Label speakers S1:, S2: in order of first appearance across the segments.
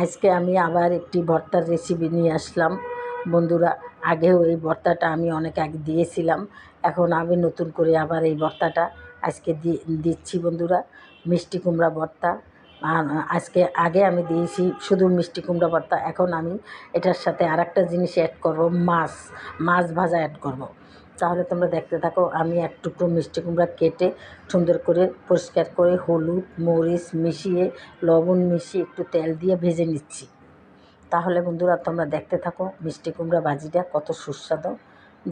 S1: আজকে আমি আবার একটি ভর্তার রেসিপি নিয়ে আসলাম। বন্ধুরা, আগেও এই ভর্তাটা আমি অনেক আগে দিয়েছিলাম। এখন আমি নতুন করে আবার এই ভর্তাটা আজকে দিচ্ছি বন্ধুরা, মিষ্টি কুমড়া ভর্তা। আজকে আগে আমি দিয়েছি শুধু মিষ্টি কুমড়া ভর্তা। এখন আমি এটার সাথে আর একটা জিনিস অ্যাড করব, মাছ মাছ ভাজা অ্যাড করব। তাহলে তোমরা দেখতে থাকো, আমি এক টুকরো মিষ্টি কুমড়া কেটে সুন্দর করে পরিষ্কার করে হলুদ, মরিচ মিশিয়ে, লবণ মিশিয়ে একটু তেল দিয়ে ভেজে নিচ্ছি। তাহলে বন্ধুরা তোমরা দেখতে থাকো মিষ্টি কুমড়া বাজিটা কত সুস্বাদু,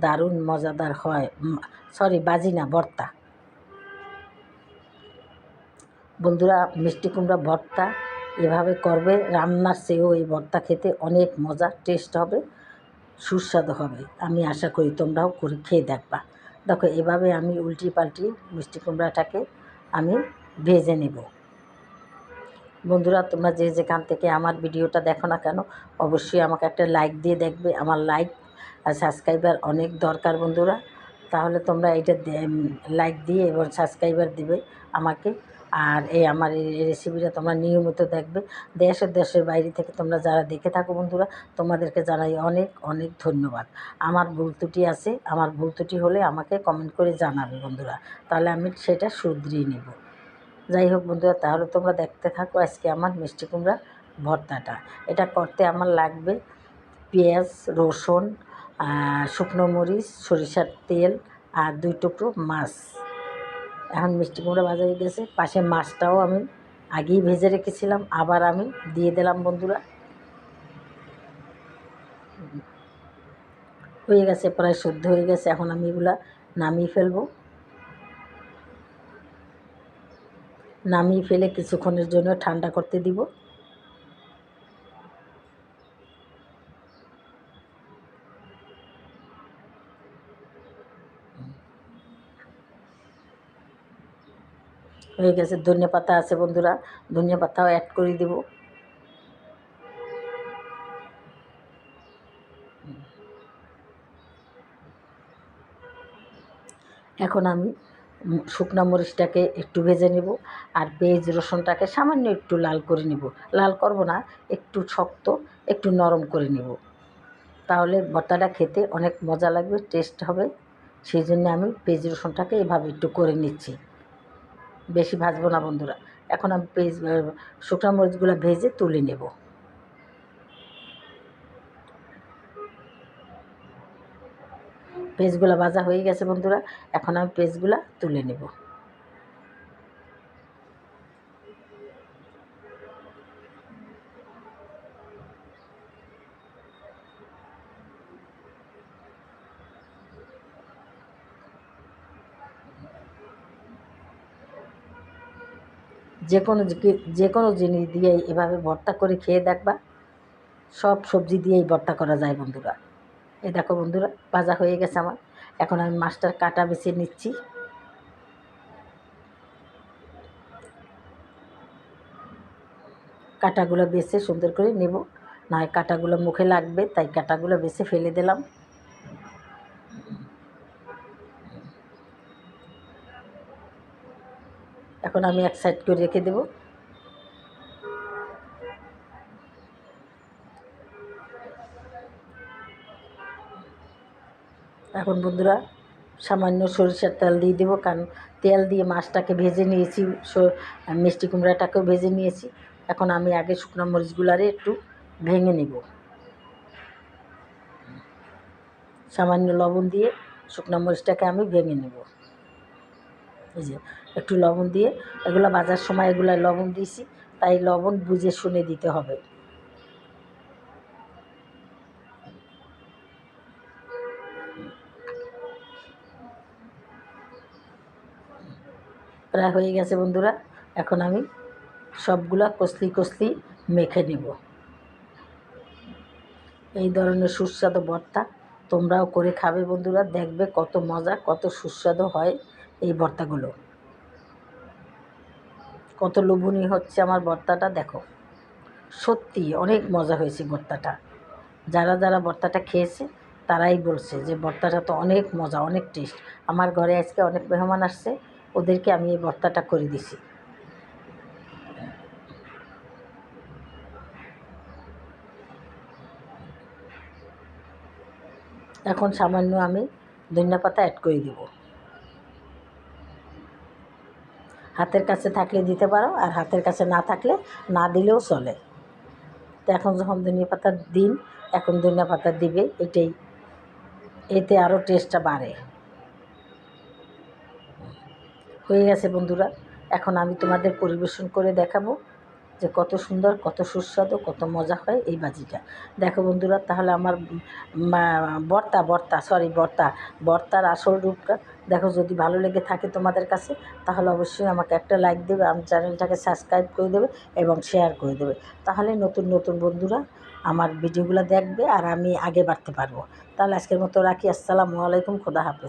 S1: দারুণ, মজাদার হয়। সরি বাজি না, ভর্তা। বন্ধুরা মিষ্টি কুমড়া ভর্তা এভাবে করবে, রান্নার চেয়েও এই ভর্তা খেতে অনেক মজা, টেস্ট হবে। সুস্বাদু হবে। আমি আশা করি তোমরাও করে খেয়ে দেখবা। দেখো, এভাবে আমি উল্টি পাল্টি মিষ্টি কুমড়াটাকে আমি ভেজে নেব। বন্ধুরা, তোমরা যে যেখান থেকে আমার ভিডিওটা দেখো না কেন, অবশ্যই আমাকে একটা লাইক দিয়ে দেখবে। আমার লাইক আর সাবস্ক্রাইবার অনেক দরকার বন্ধুরা। তাহলে তোমরা এটা লাইক দিয়ে এবং সাবস্ক্রাইবার দিবে আমাকে। আর এই আমার এই রেসিপিটা তোমরা নিয়মিত দেখবে। দেশের দেশের বাইরে থেকে তোমরা যারা দেখে থাকো বন্ধুরা, তোমাদেরকে জানাই অনেক অনেক ধন্যবাদ। আমার ভুল ত্রুটি আছে, আমার ভুল ত্রুটি হলে আমাকে কমেন্ট করে জানাবে বন্ধুরা। তাহলে আমি সেটা শুধরিয়ে নেব। যাই হোক বন্ধুরা, তাহলে তোমরা দেখতে থাকো আজকে আমার মিষ্টি কুমড়া ভর্তাটা। এটা করতে আমার লাগবে পেঁয়াজ, রসুন শুকনো মরিচ, সরিষার তেল আর দুই টুকরো মাছ। এখন মিষ্টি কুমড়া ভাজা হয়ে গেছে। পাশে মাছটাও আমি আগেই ভেজে রেখেছিলাম, আবার আমি দিয়ে দিলাম বন্ধুরা। হয়ে গেছে, প্রায় শুদ্ধ হয়ে গেছে, এখন আমি এগুলা নামিয়ে ফেলব। নামিয়ে ফেলে কিছুক্ষণের জন্য ঠান্ডা করতে দিব। হয়ে গেছে। ধনে পাতা আছে বন্ধুরা, ধনে পাতাও অ্যাড করে দেব। এখন আমি শুকনা মরিচটাকে একটু ভেজে নেব আর পেঁয়াজ রসুনটাকে সামান্য একটু লাল করে নেব। লাল করব না, একটু শক্ত, একটু নরম করে নেব। তাহলে ভর্তাটা খেতে অনেক মজা লাগবে টেস্ট হবে। সেই জন্য আমি পেঁয়াজ রসুনটাকে এভাবে একটু করে নিচ্ছি। বেশি ভাজবো না বন্ধুরা। এখন আমি পেঁয়াজ শুকনো মরিচগুলো ভেজে তুলে নেব। পেঁয়াজগুলো ভাজা হয়ে গেছে বন্ধুরা, এখন আমি পেঁয়াজগুলো তুলে নেব। যে কোনো যে কোনো জিনিস দিয়েই এভাবে ভর্তা করে খেয়ে দেখবা। সব সবজি দিয়েই ভর্তা করা যায় বন্ধুরা। এ দেখো বন্ধুরা, ভাজা হয়ে গেছে আমার। এখন আমি মাছটার কাটা বেছে নিচ্ছি। কাটাগুলো বেছে সুন্দর করে নেব। নয় কাটাগুলো মুখে লাগবে, তাই কাটাগুলো বেছে ফেলে দিলাম। এখন আমি এক সাইড করে রেখে দেব। এখন বন্ধুরা, সামান্য সরিষার তেল দিয়ে দেবো, কারণ তেল দিয়ে মাছটাকে ভেজে নিয়েছি মিষ্টি কুমড়াটাকেও ভেজে নিয়েছি। এখন আমি আগে শুকনো মরিচগুলারে একটু ভেঙে নেব। সামান্য লবণ দিয়ে শুকনো মরিচটাকে আমি ভেঙে নেব। এই যে, একটু লবণ দিয়ে। এগুলো বাজার সময় এগুলো লবণ দিয়েছি, তাই লবণ বুঝে শুনে দিতে হবে। প্রায় হয়ে গেছে বন্ধুরা, এখন আমি সবগুলা কষলি কষলি মেখে নেব। এই ধরনের সুস্বাদু ভর্তা তোমরাও করে খাবে বন্ধুরা, দেখবে কত মজা, কত সুস্বাদু হয়। এই ভর্তাগুলো। কত লোভনীয় হচ্ছে আমার ভর্তাটা, দেখো। সত্যি অনেক মজা হয়েছে ভর্তাটা। যারা যারা ভর্তাটা খেয়েছে, তারাই বলছে যে ভর্তাটা তো অনেক মজা, অনেক টেস্ট আমার ঘরে আজকে অনেক মেহমান আসছে, ওদেরকে আমি এই ভর্তাটা করে দিছি। এখন সামান্য আমি ধনিয়া পাতা অ্যাড করে দেবো। হাতের কাছে থাকলে দিতে পারো আর হাতের কাছে না থাকলে না দিলেও চলে। তো এখন যখন ধনিয়া পাতার দিন, এখন ধনিয়া পাতা দিবে, এটাই। এতে আরও টেস্টটা বাড়ে। হয়ে গেছে বন্ধুরা, এখন আমি তোমাদের পরিবেশন করে দেখাবো। যে কত সুন্দর, কত সুস্বাদু, কত মজা হয় এই বাজিটা। দেখো বন্ধুরা, তাহলে আমার বর্তা বর্তা সরি বর্তা, বর্তার আসল রূপটা দেখো যদি ভালো লেগে থাকে তোমাদের কাছে, তাহলে অবশ্যই আমাকে একটা লাইক দেবে, আমার চ্যানেলটাকে সাবস্ক্রাইব করে দেবে এবং শেয়ার করে দেবে। তাহলে নতুন নতুন বন্ধুরা আমার ভিডিওগুলো দেখবে আর আমি আগে বাড়তে পারব। তাহলে আজকের মতো রাখি, আসসালামু আলাইকুম, খোদা হাফেজ।